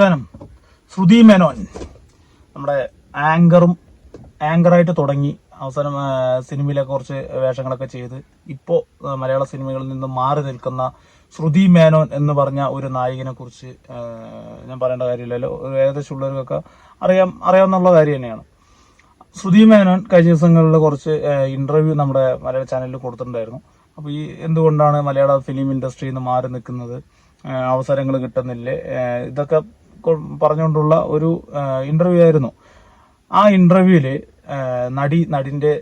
അവസാനം ശ്രുതി മേനോൻ. നമ്മുടെ ആങ്കറും ആങ്കറായിട്ട് തുടങ്ങി. അവസാനം സിനിമയിലെ കുറച്ച് വേഷങ്ങളൊക്കെ ചെയ്ത്. ഇപ്പോൾ മലയാള സിനിമകളിൽ നിന്ന് മാറി നിൽക്കുന്ന ശ്രുതി മേനോൻ എന്ന് പറഞ്ഞ ഒരു നായികനെ കുറിച്ച് ഞാൻ പറയേണ്ട കാര്യമില്ലല്ലോ ഏകദേശം ഉള്ളവർക്കൊക്കെ അറിയാം അറിയാവുന്നുള്ള കാര്യം തന്നെയാണ്. ശ്രുതി മേനോൻ കഴിഞ്ഞ ദിവസങ്ങളിൽ കുറച്ച് ഇന്റർവ്യൂ നമ്മുടെ മലയാള ചാനലിൽ കൊടുത്തിട്ടുണ്ടായിരുന്നു. അപ്പോൾ ഈ എന്തുകൊണ്ടാണ് മലയാള ഫിലിം ഇൻഡസ്ട്രിയിൽ നിന്ന് മാറി നിൽക്കുന്നത്? അവസരങ്ങൾ കിട്ടുന്നില്ലേ? ഇതൊക്കെ പറഞ്ഞുകൊണ്ടുള്ള ഒരു ഇന്റർവ്യൂ ആയിരുന്നു. ആ ഇന്റർവ്യൂവിൽ നടി നടിന്റെ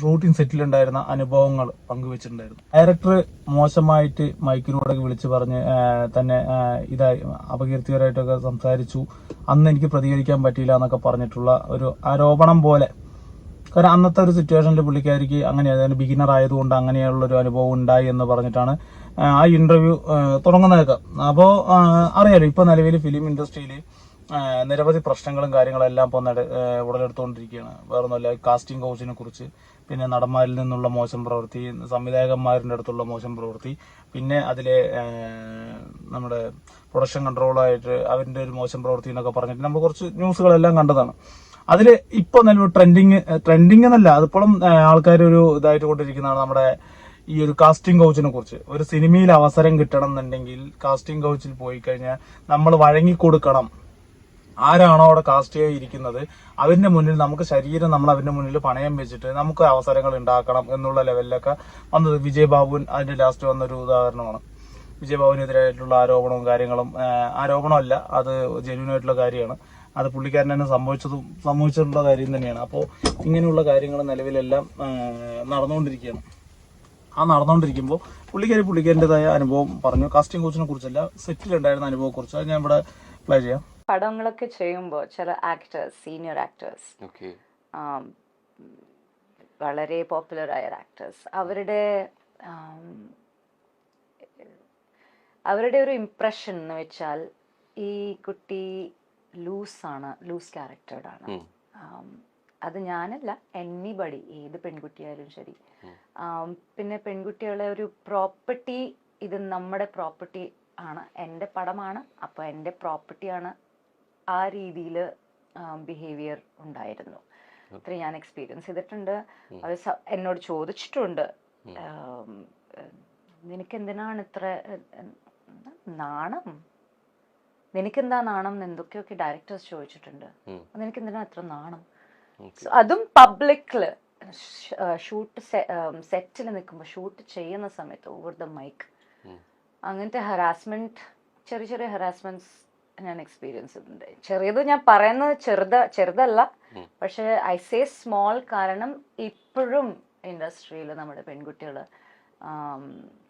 ഷൂട്ടിംഗ് സെറ്റിലുണ്ടായിരുന്ന അനുഭവങ്ങൾ പങ്കുവെച്ചിട്ടുണ്ടായിരുന്നു. ഡയറക്ടർ മോശമായിട്ട് മൈക്കിലൂടെ വിളിച്ച് പറഞ്ഞ് തന്നെ ഇതായി അപകീർത്തികരായിട്ടൊക്കെ സംസാരിച്ചു. അന്ന് എനിക്ക് പ്രതികരിക്കാൻ പറ്റിയില്ല എന്നൊക്കെ പറഞ്ഞിട്ടുള്ള ഒരു ആരോപണം പോലെ. കാരണം അന്നത്തെ ഒരു സിറ്റുവേഷനിൽ പുള്ളിക്കാരിക്ക് അങ്ങനെ ബിഗിനർ ആയതുകൊണ്ട് അങ്ങനെയുള്ള ഒരു അനുഭവം ഉണ്ടായി എന്ന് പറഞ്ഞിട്ടാണ് ആ, ഇന്റർവ്യൂ തുടങ്ങുന്നതൊക്കെ. അപ്പോൾ അറിയാലോ ഇപ്പോൾ നിലവിൽ ഫിലിം ഇൻഡസ്ട്രിയിൽ നിരവധി പ്രശ്നങ്ങളും കാര്യങ്ങളെല്ലാം ഇപ്പോൾ നട വേറെ ഒന്നുമല്ല കാസ്റ്റിംഗ് കൗച്ചിനെ കുറിച്ച് പിന്നെ നടന്മാരിൽ നിന്നുള്ള മോശം പ്രവൃത്തി സംവിധായകന്മാരുടെ അടുത്തുള്ള മോശം പ്രവൃത്തി പിന്നെ അതിലെ നമ്മുടെ പ്രൊഡക്ഷൻ കൺട്രോളായിട്ട് അവരുടെ ഒരു മോശം പ്രവൃത്തി എന്നൊക്കെ പറഞ്ഞിട്ട് നമ്മൾ കുറച്ച് ന്യൂസുകളെല്ലാം കണ്ടതാണ്. അതിൽ ഇപ്പോൾ നിലവിൽ ട്രെൻഡിങ് ട്രെൻഡിങ് എന്നല്ല അതിപ്പോഴും ആൾക്കാർ ഒരു ഇതായിട്ട് കൊണ്ടിരിക്കുന്നതാണ് നമ്മുടെ ഈ ഒരു കാസ്റ്റിംഗ് കൗച്ചിനെ കുറിച്ച്. ഒരു സിനിമയിൽ അവസരം കിട്ടണം എന്നുണ്ടെങ്കിൽ കാസ്റ്റിംഗ് കൗച്ചിൽ പോയി കഴിഞ്ഞാൽ നമ്മൾ വഴങ്ങിക്കൊടുക്കണം ആരാണോ അവിടെ കാസ്റ്റ് ചെയ്തിരിക്കുന്നത് അവരുടെ മുന്നിൽ നമുക്ക് ശരീരം നമ്മൾ അവരുടെ മുന്നിൽ പണയം വെച്ചിട്ട് നമുക്ക് അവസരങ്ങൾ ഉണ്ടാക്കണം എന്നുള്ള ലെവലിലൊക്കെ വന്നത് വിജയ് ബാബുൻ അതിന്റെ ലാസ്റ്റ് വന്നൊരു ഉദാഹരണമാണ്. വിജയ് ബാബുവിനെതിരായിട്ടുള്ള ആരോപണവും കാര്യങ്ങളും ആരോപണമല്ല അത് ജെന്യൂൻ ആയിട്ടുള്ള കാര്യമാണ്. അത് പുള്ളിക്കാരൻ തന്നെ സംഭവിച്ചതും സംഭവിച്ചിട്ടുള്ള കാര്യം തന്നെയാണ്. അപ്പോൾ ഇങ്ങനെയുള്ള കാര്യങ്ങൾ നിലവിലെല്ലാം നടന്നുകൊണ്ടിരിക്കുകയാണ്. ആ നടന്നുകൊണ്ടിരിക്കുമ്പോൾ പുള്ളിക്കാരി പുള്ളിക്കാരന്റെതായ അനുഭവം പറഞ്ഞു. കാസ്റ്റിംഗ് കോച്ചിനെ കുറിച്ചല്ല സെറ്റിലുണ്ടായിരുന്ന അനുഭവം കുറിച്ച് അത് ഞാൻ ഇവിടെ പ്ലേ ചെയ്യാം. പടങ്ങളൊക്കെ ചെയ്യുമ്പോൾ ചില ആക്ടേഴ്സ് സീനിയർ ആക്ടേഴ്സ് വളരെ പോപ്പുലർ ആയ ആക്ടേഴ്സ് അവരുടെ അവരുടെ ഒരു ഇംപ്രഷൻ എന്ന് വെച്ചാൽ ഈ കുട്ടി ലൂസാണ് ലൂസ് ക്യാരക്ടേർഡാണ് അത് ഞാനല്ല എനിബഡി ഏത് പെൺകുട്ടിയായാലും ശരി. പിന്നെ പെൺകുട്ടികളെ ഒരു പ്രോപ്പർട്ടി ഇത് നമ്മുടെ പ്രോപ്പർട്ടി ആണ്. എന്റെ പടമാണ് അപ്പോൾ എന്റെ പ്രോപ്പർട്ടിയാണ് ആ രീതിയിൽ ബിഹേവിയർ ഉണ്ടായിരുന്നു. ഇത്ര ഞാൻ എക്സ്പീരിയൻസ് ചെയ്തിട്ടുണ്ട്. അത് എന്നോട് ചോദിച്ചിട്ടുണ്ട്. നിനക്ക് എന്തിനാണ് ഇത്ര നാണം? നിനക്കെന്താ നാണം? എന്തൊക്കെയൊക്കെ ഡയറക്ടേഴ്സ് ചോദിച്ചിട്ടുണ്ട്. നിനക്ക് എന്തിനാ ഇത്ര നാണം? അതും പബ്ലിക്കിൽ ഷൂട്ട് സെറ്റിൽ നിൽക്കുമ്പോൾ ഷൂട്ട് ചെയ്യുന്ന സമയത്ത് ഓവർ ദ മൈക്ക്. അങ്ങനത്തെ ഹറാസ്മെന്റ് ചെറിയ ചെറിയ ഹറാസ്മെന്റ്സ് ഞാൻ എക്സ്പീരിയൻസ് ചെയ്തിട്ടുണ്ട്. ചെറിയത് ഞാൻ പറയുന്നത് ചെറുത ചെറുതല്ല. പക്ഷെ ഐ സേ സ്മോൾ കാരണം ഇപ്പോഴും ഇൻഡസ്ട്രിയിൽ നമ്മുടെ പെൺകുട്ടികൾ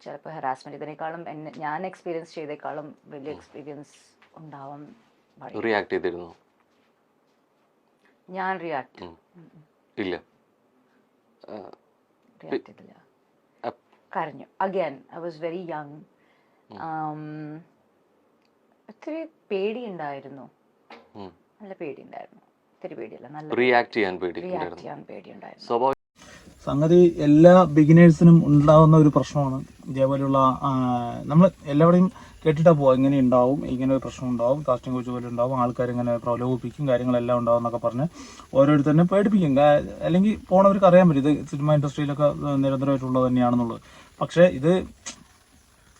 ചിലപ്പോൾ ഹറാസ്മെന്റ് ഇതിനേക്കാളും എന്നെ ഞാൻ എക്സ്പീരിയൻസ് ചെയ്തേക്കാളും വലിയ എക്സ്പീരിയൻസ് ഉണ്ടാവും റിയാക്ട് ചെയ്തിരുന്നു. ഞാൻ റിയാക്ട്. ഇല്ല. റിയാക്ട് ചെയ്തില്ല. കരഞ്ഞു. Again I was very young ഒത്തിരി പേടിയുണ്ടായിരുന്നു. നല്ല പേടിയുണ്ടായിരുന്നു. ഒത്തിരി പേടിയല്ല നല്ല റിയാക്ട് ചെയ്യാൻ റിയാക്ട് ചെയ്യാൻ പേടിയുണ്ടായിരുന്നു. സംഗതി എല്ലാ ബിഗിനേഴ്സിനും ഉണ്ടാകുന്ന ഒരു പ്രശ്നമാണ് ഇതേപോലെയുള്ള നമ്മൾ എല്ലാവരുടെയും കേട്ടിട്ടാ പോവാ. ഇങ്ങനെ ഉണ്ടാവും ഇങ്ങനെ ഒരു പ്രശ്നം ഉണ്ടാവും കാസ്റ്റിംഗ് കോച്ച് പോലെ ഉണ്ടാവും ആൾക്കാർ ഇങ്ങനെ പ്രലോഭിപ്പിക്കും കാര്യങ്ങളെല്ലാം ഉണ്ടാവും എന്നൊക്കെ പറഞ്ഞ് ഓരോരുത്തരെ പേടിപ്പിക്കും. അല്ലെങ്കിൽ പോണവർക്ക് അറിയാൻ പറ്റും ഇത് സിനിമ ഇൻഡസ്ട്രിയിലൊക്കെ നിരന്തരമായിട്ടുള്ളത് തന്നെയാണെന്നുള്ളത് പക്ഷേ ഇത്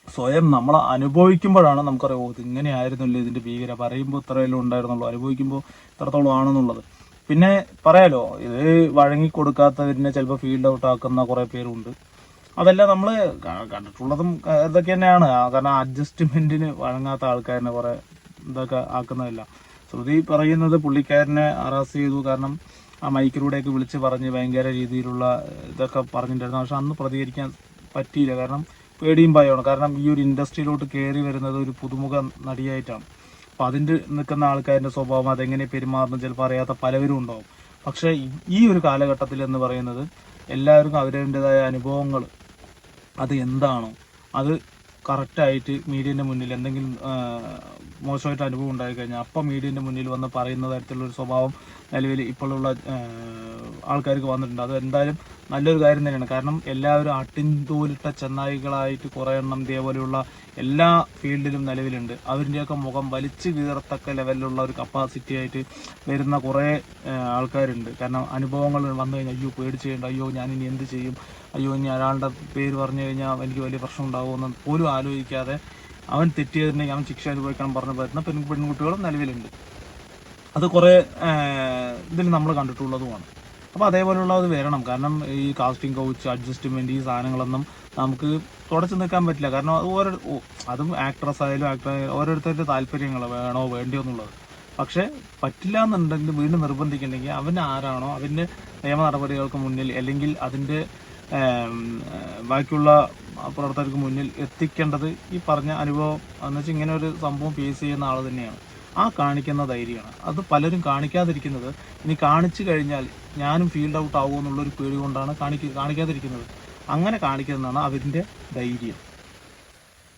സ്വയം നമ്മൾ അനുഭവിക്കുമ്പോഴാണ് നമുക്കറിയാം ഓ ഇത് ഇതിന്റെ ഭീകര പറയുമ്പോൾ ഇത്രയെല്ലാം ഉണ്ടായിരുന്നുള്ളൂ അനുഭവിക്കുമ്പോൾ ഇത്രത്തോളം ആണെന്നുള്ളത്. പിന്നെ പറയാലോ ഇത് വഴങ്ങി കൊടുക്കാത്തവരിനെ ചിലപ്പോൾ ഫീൽഡ് ഔട്ട് ആക്കുന്ന കുറേ പേരുണ്ട്. അതെല്ലാം നമ്മൾ കണ്ടിട്ടുള്ളതും ഇതൊക്കെ തന്നെയാണ്. കാരണം അഡ്ജസ്റ്റ്മെന്റിന് വഴങ്ങാത്ത ആൾക്കാരനെ കുറെ ഇതൊക്കെ ആക്കുന്നതല്ല. ശ്രുതി പറയുന്നത് പുള്ളിക്കാരനെ അറസ്റ്റ് ചെയ്തു. കാരണം ആ മൈക്കിലൂടെയൊക്കെ വിളിച്ച് പറഞ്ഞ് ഭയങ്കര രീതിയിലുള്ള ഇതൊക്കെ പറഞ്ഞിട്ടുണ്ടായിരുന്നു. പക്ഷെ അന്ന് പ്രതികരിക്കാൻ പറ്റിയില്ല. കാരണം പേടിയും ഭയമാണ്. കാരണം ഈ ഒരു ഇൻഡസ്ട്രിയിലോട്ട് കയറി വരുന്നത് ഒരു പുതുമുഖ നടിയായിട്ടാണ്. അപ്പം അതിന്റെ നിൽക്കുന്ന ആൾക്കാരുടെ സ്വഭാവം അതെങ്ങനെ പെരുമാറുന്നു ചിലപ്പോൾ അറിയാത്ത പലവരും ഉണ്ടാവും. പക്ഷേ ഈ- ഒരു കാലഘട്ടത്തിൽ എന്ന് പറയുന്നത് എല്ലാവർക്കും അവരവന്റെതായ അനുഭവങ്ങൾ അത് എന്താണോ അത് കറക്റ്റായിട്ട് മീഡിയന്റെ മുന്നിൽ എന്തെങ്കിലും മോശമായിട്ട് അനുഭവം ഉണ്ടായി കഴിഞ്ഞാൽ അപ്പം മീഡിയന്റെ മുന്നിൽ വന്ന് പറയുന്ന തരത്തിലുള്ള ഒരു സ്വഭാവം നിലവിൽ ഇപ്പോഴുള്ള ആൾക്കാർക്ക് വന്നിട്ടുണ്ട്. അത് എന്തായാലും നല്ലൊരു കാര്യം തന്നെയാണ്. കാരണം എല്ലാവരും അട്ടിൻതോലിട്ട ചെന്നായികളായിട്ട് കുറേ എണ്ണം ഇതേപോലെയുള്ള എല്ലാ ഫീൽഡിലും നിലവിലുണ്ട്. അവരിന്റെയൊക്കെ മുഖം വലിച്ചു കീറത്തക്ക ലെവലിലുള്ള ഒരു കപ്പാസിറ്റി ആയിട്ട് വരുന്ന കുറേ ആൾക്കാരുണ്ട്. കാരണം അനുഭവങ്ങൾ വന്നു കഴിഞ്ഞാൽ അയ്യോ പേടിച്ച് ചെയ്യണ്ട അയ്യോ ഞാനിനി എന്ത് ചെയ്യും? അയ്യോ ഇനി ഒരാളുടെ പേര് പറഞ്ഞു കഴിഞ്ഞാൽ എനിക്ക് വലിയ പ്രശ്നം ഉണ്ടാകുമെന്ന് പോലും ആലോചിക്കാതെ അവൻ തെറ്റിയതിനെ അവൻ ശിക്ഷ അനുഭവിക്കണം പറഞ്ഞു വരുന്ന പെൺ പെൺകുട്ടികളും നിലവിലുണ്ട്. അത് കുറേ ഇതിൽ നമ്മൾ കണ്ടിട്ടുള്ളതുമാണ്. അപ്പോൾ അതേപോലെയുള്ള അത് വരണം. കാരണം ഈ കാസ്റ്റിംഗ് കൗച്ച് അഡ്ജസ്റ്റ്മെന്റ് ഈ സാധനങ്ങളൊന്നും നമുക്ക് തുടച്ചു നിൽക്കാൻ പറ്റില്ല. കാരണം അത് ഓരോ അതും ആക്ട്രസ് ആയാലും ആക്ടർ ആയാലും ഓരോരുത്തരുടെ താല്പര്യങ്ങൾ വേണോ വേണ്ടിയോ എന്നുള്ളത്. പക്ഷേ പറ്റില്ല എന്നുണ്ടെങ്കിൽ വീണ്ടും നിർബന്ധിക്കുന്നുണ്ടെങ്കിൽ അവൻ ആരാണോ അവന്റെ നിയമ നടപടികൾക്ക് മുന്നിൽ അല്ലെങ്കിൽ അതിന്റെ ബാക്കിയുള്ള പ്രവർത്തകർക്ക് മുന്നിൽ എത്തിക്കേണ്ടത് ഈ പറഞ്ഞ അനുഭവം എന്ന് വെച്ചാൽ ഇങ്ങനെ ഒരു സംഭവം ഫേസ് ചെയ്യുന്ന ആൾ തന്നെയാണ്. ആ കാണിക്കുന്ന ധൈര്യമാണ്. അത് പലരും കാണിക്കാതിരിക്കുന്നത്. ഇനി കാണിച്ചു കഴിഞ്ഞാൽ ഞാനും ഫീൽഡ് ഔട്ട് ആവുമോ എന്നുള്ളൊരു പേടി കൊണ്ടാണ് കാണിക്ക കാണിക്കാതിരിക്കുന്നത്. അങ്ങനെ കാണിക്കുന്നതാണ് അവരിന്റെ ധൈര്യം.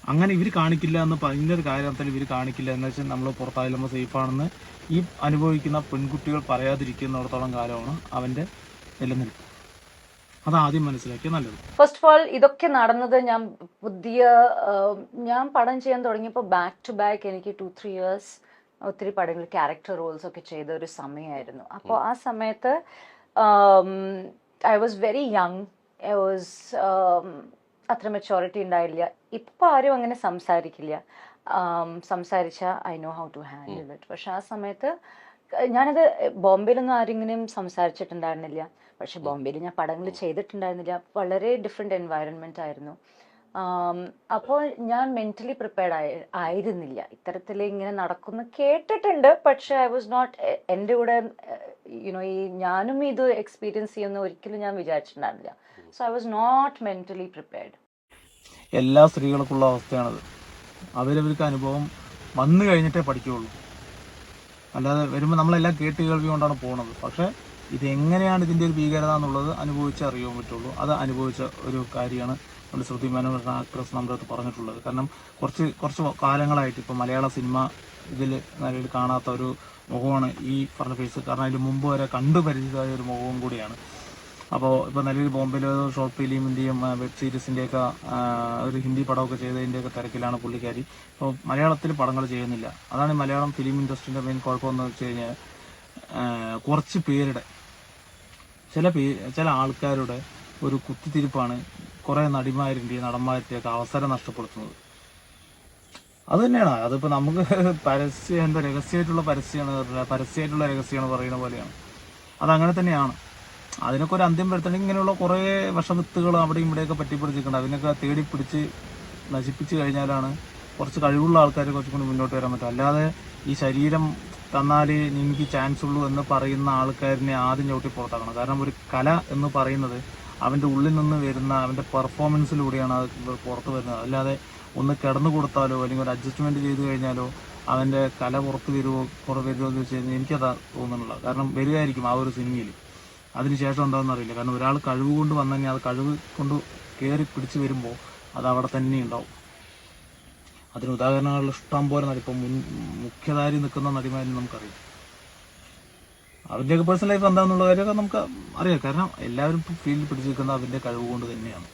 അങ്ങനെ ഇവർ കാണിക്കില്ല എന്ന് പറഞ്ഞൊരു കാര്യത്തിൽ ഇവർ കാണിക്കില്ല എന്ന് വെച്ചാൽ നമ്മൾ പുറത്തായാലും നമ്മൾ സേഫാണെന്ന് ഈ അനുഭവിക്കുന്ന പെൺകുട്ടികൾ പറയാതിരിക്കുന്നിടത്തോളം കാലമാണ് അവന്റെ നിലനിൽപ്പ്. അത് ആദ്യം മനസ്സിലാക്കിയ നല്ലത്. ഫസ്റ്റ് ഓഫ് ഓൾ ഇതൊക്കെ നടന്നത് ഞാൻ പുതിയ ഞാൻ പഠനം ചെയ്യാൻ തുടങ്ങിയപ്പോൾ ബാക്ക് ടു ബാക്ക് എനിക്ക് ടു ത്രീ ഇയേഴ്സ് ഒത്തിരി പടങ്ങൾ ക്യാരക്ടർ റോൾസ് ഒക്കെ ചെയ്ത ഒരു സമയമായിരുന്നു. അപ്പോൾ ആ സമയത്ത് I was very young I was അത്ര മെച്ചോറിറ്റി ഉണ്ടായില്ല. ഇപ്പം ആരും അങ്ങനെ സംസാരിക്കില്ല. സംസാരിച്ച സംസാരിച്ചാൽ I know how to handle it പക്ഷെ ആ സമയത്ത് ഞാനത് ബോംബെയിലൊന്നും ആരെങ്കിലും സംസാരിച്ചിട്ടുണ്ടായിരുന്നില്ല. പക്ഷെ ബോംബെയിൽ ഞാൻ പടങ്ങൾ ചെയ്തിട്ടുണ്ടായിരുന്നില്ല. വളരെ ഡിഫറെന്റ് എൻവയറൺമെന്റ് ആയിരുന്നു. അപ്പോൾ ഞാൻ മെന്റലി പ്രിപ്പയർഡ് ആയി ആയിരുന്നില്ല. ഇത്തരത്തിൽ ഇങ്ങനെ നടക്കുന്ന കേട്ടിട്ടുണ്ട്. പക്ഷെ ഐ വാസ് നോട്ട് എന്റെ കൂടെ യുനോ ഈ ഞാനും ഇത് എക്സ്പീരിയൻസ് ചെയ്യുന്ന ഒരിക്കലും ഞാൻ വിചാരിച്ചിട്ടുണ്ടായിരുന്നില്ല. So I was not mentally prepared എല്ലാ സ്ത്രീകൾക്കുള്ള അവസ്ഥയാണത്. അവരവർക്ക് അനുഭവം വന്നു കഴിഞ്ഞിട്ടേ പഠിക്കുകയുള്ളൂ. അല്ലാതെ വരുമ്പോൾ നമ്മളെല്ലാം കേട്ട് കേൾവി കൊണ്ടാണ് പോണത്. പക്ഷേ ഇതെങ്ങനെയാണ് ഇതിന്റെ ഒരു ഭീകരത എന്നുള്ളത് അനുഭവിച്ച് അറിയാൻ പറ്റുള്ളൂ. അത് അനുഭവിച്ച ഒരു കാര്യമാണ്. നമ്മുടെ ശ്രുതി എന്ന ആക്ട്രസ് നമ്മുടെ പറഞ്ഞിട്ടുള്ളത്. കാരണം കുറച്ച് കുറച്ച് കാലങ്ങളായിട്ട് ഇപ്പോൾ മലയാള സിനിമ ഇതിൽ നിലയിൽ കാണാത്ത ഒരു മുഖമാണ് ഈ പറഞ്ഞ ഫേസ് കാരണം അതിന് മുമ്പ് വരെ കണ്ടു പരിചിതമായ ഒരു മുഖവും കൂടിയാണ്. അപ്പോൾ ഇപ്പോൾ നിലവിൽ ബോംബെയിൽ ഷോർട്ട് ഫിലിം ഫിലിമിന്റെയും വെബ് സീരീസിന്റെയൊക്കെ ഒരു ഹിന്ദി പടമൊക്കെ ചെയ്തതിന്റെയൊക്കെ തിരക്കിലാണ് പുള്ളിക്കാരി. അപ്പോൾ മലയാളത്തിൽ പടങ്ങൾ ചെയ്യുന്നില്ല. അതാണ് മലയാളം ഫിലിം ഇൻഡസ്ട്രീന്റെ മെയിൻ കുഴപ്പമെന്ന് വെച്ച് കഴിഞ്ഞാൽ കുറച്ച് പേരുടെ ചില പേ ചില ആൾക്കാരുടെ ഒരു കുത്തിത്തിരിപ്പാണ് കുറേ നടന്മാരുടെ നടന്മാരുടെയൊക്കെ അവസരം നഷ്ടപ്പെടുത്തുന്നത്. അത് തന്നെയാണ് അതിപ്പോൾ നമുക്ക് പരസ്യം എന്താ രഹസ്യമായിട്ടുള്ള പരസ്യമാണ് പരസ്യമായിട്ടുള്ള രഹസ്യമാണ് പറയുന്ന പോലെയാണ്. അതങ്ങനെ തന്നെയാണ്. അതിനൊക്കെ ഒരു അന്ത്യം വരുത്തണമെങ്കിൽ ഇങ്ങനെയുള്ള കുറേ വിഷവിത്തുകൾ അവിടെയും ഇവിടെയൊക്കെ പറ്റിപ്പിടിച്ചിട്ടുണ്ട്. അതിനൊക്കെ തേടി പിടിച്ച് നശിപ്പിച്ച് കഴിഞ്ഞാലാണ് കുറച്ച് കഴിവുള്ള ആൾക്കാരെ കുറച്ചും കൂടി മുന്നോട്ട് വരാൻ പറ്റും അല്ലാതെ ഈ ശരീരം തന്നാലേ എനിക്ക് ചാൻസ് ഉള്ളൂ എന്ന് പറയുന്ന ആൾക്കാരിനെ ആദ്യം ചവിട്ടി പുറത്താക്കണം. കാരണം ഒരു കല എന്ന് പറയുന്നത് അവന്റെ ഉള്ളിൽ നിന്ന് വരുന്ന അവന്റെ പെർഫോമൻസിലൂടെയാണ് അത് പുറത്ത് വരുന്നത്. അല്ലാതെ ഒന്ന് കിടന്നു കൊടുത്താലോ അല്ലെങ്കിൽ ഒരു അഡ്ജസ്റ്റ്മെന്റ് ചെയ്ത് കഴിഞ്ഞാലോ അവന്റെ കല പുറത്ത് വരുമോ പുറത്ത് വരുമോ എന്ന് വെച്ച് കഴിഞ്ഞാൽ എനിക്കതാ തോന്നുന്നുള്ളത്. കാരണം വരികയായിരിക്കും ആ ഒരു സിനിമയിൽ അതിനുശേഷം എന്താണെന്ന് അറിയില്ല. കാരണം ഒരാൾ കഴിവ് കൊണ്ട് വന്നു കഴിഞ്ഞാൽ അത് കഴിവ് കൊണ്ട് കയറി പിടിച്ച് വരുമ്പോൾ അത് അവിടെ തന്നെ ഉണ്ടാവും. അതിന് ഉദാഹരണങ്ങളിൽ ഇഷ്ടം പോലെ നടി ഇപ്പം മുൻ മുഖ്യധാരി നിൽക്കുന്ന നടിമാരും നമുക്കറിയാം. അവരുടെയൊക്കെ പേഴ്സണൽ ലൈഫ് എന്താണെന്നുള്ള കാര്യമൊക്കെ നമുക്ക് അറിയാം. കാരണം എല്ലാവരും ഫീൽഡിൽ പിടിച്ചു നിൽക്കുന്നത് അവരുടെ കഴിവ് കൊണ്ട് തന്നെയാണ്.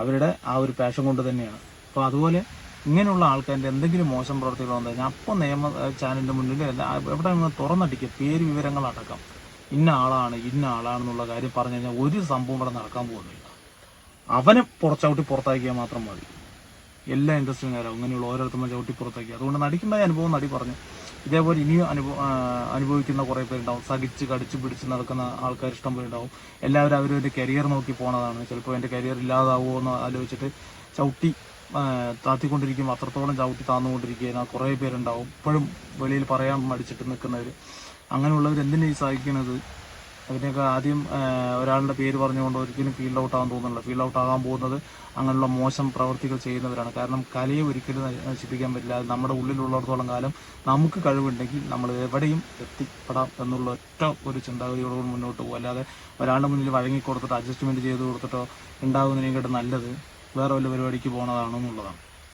അവരുടെ ആ ഒരു പാഷൻ കൊണ്ട് തന്നെയാണ്. അപ്പോൾ അതുപോലെ ഇങ്ങനെയുള്ള ആൾക്കാരുടെ എന്തെങ്കിലും മോശം പ്രവർത്തികൾ വന്നു കഴിഞ്ഞാൽ അപ്പം നിയമ ചാനലിന്റെ മുന്നിൽ എവിടെ നിന്ന് തുറന്നടിക്കുക പേര് വിവരങ്ങൾ അടക്കം. ഇന്ന ആളാണ് ഇന്ന ആളാണെന്നുള്ള കാര്യം പറഞ്ഞു കഴിഞ്ഞാൽ ഒരു സംഭവം ഇവിടെ നടക്കാൻ പോകുന്നില്ല. അവനെ പുറച്ചവിട്ടി പുറത്താക്കിയാൽ മാത്രം മതി. എല്ലാ ഇൻഡസ്ട്രിയും കാര്യം അങ്ങനെയുള്ള ഓരോരുത്തരും ചവിട്ടി പുറത്താക്കി. അതുകൊണ്ട് നടിക്കുണ്ടായ അനുഭവം നടി പറഞ്ഞു. ഇതേപോലെ ഇനിയും അനുഭവ അനുഭവിക്കുന്ന കുറേ പേരുണ്ടാവും. സഹിച്ച് കടിച്ച് പിടിച്ച് നടക്കുന്ന ആൾക്കാർ ഇഷ്ടം പോലെ ഉണ്ടാവും. എല്ലാവരും അവരവരുടെ കരിയർ നോക്കി പോണതാണ്. ചിലപ്പോൾ എന്റെ കരിയർ ഇല്ലാതാവുമോ എന്ന് ആലോചിച്ചിട്ട് ചവിട്ടി താത്തിക്കൊണ്ടിരിക്കും. അത്രത്തോളം ചവിട്ടി താന്നുകൊണ്ടിരിക്കുന്ന കുറേ പേരുണ്ടാവും. ഇപ്പോഴും വെളിയിൽ പറയാൻ മടിച്ചിട്ട് നിൽക്കുന്നവർ അങ്ങനെയുള്ളവർ എന്തിനാ ഈ സഹിക്കുന്നത് അതിനൊക്കെ ആദ്യം ഒരാളുടെ പേര് പറഞ്ഞുകൊണ്ട് ഒരിക്കലും ഫീൽഡ് ഔട്ട് ആകാൻ തോന്നുന്നില്ല. ഫീൽഡ് ഔട്ട് ആകാൻ പോകുന്നത് അങ്ങനെയുള്ള മോശം പ്രവൃത്തികൾ ചെയ്യുന്നവരാണ്. കാരണം കലയെ ഒരിക്കലും നശിപ്പിക്കാൻ പറ്റില്ല. നമ്മുടെ ഉള്ളിലുള്ളിടത്തോളം കാലം നമുക്ക് കഴിവുണ്ടെങ്കിൽ നമ്മൾ എവിടെയും എത്തിപ്പെടാം എന്നുള്ള ഒറ്റ ഒരു ചിന്താഗതിയോടുകൂടി മുന്നോട്ട് പോകും. അല്ലാതെ ഒരാളുടെ മുന്നിൽ വഴങ്ങി കൊടുത്തിട്ട് അഡ്ജസ്റ്റ്മെന്റ് ചെയ്ത് കൊടുത്തിട്ടോ ഉണ്ടാകുന്നതിനെക്കാട്ടും നല്ലത് വേറെ വല്ല പരിപാടിക്ക് പോകണതാണെന്നുള്ളതാണ്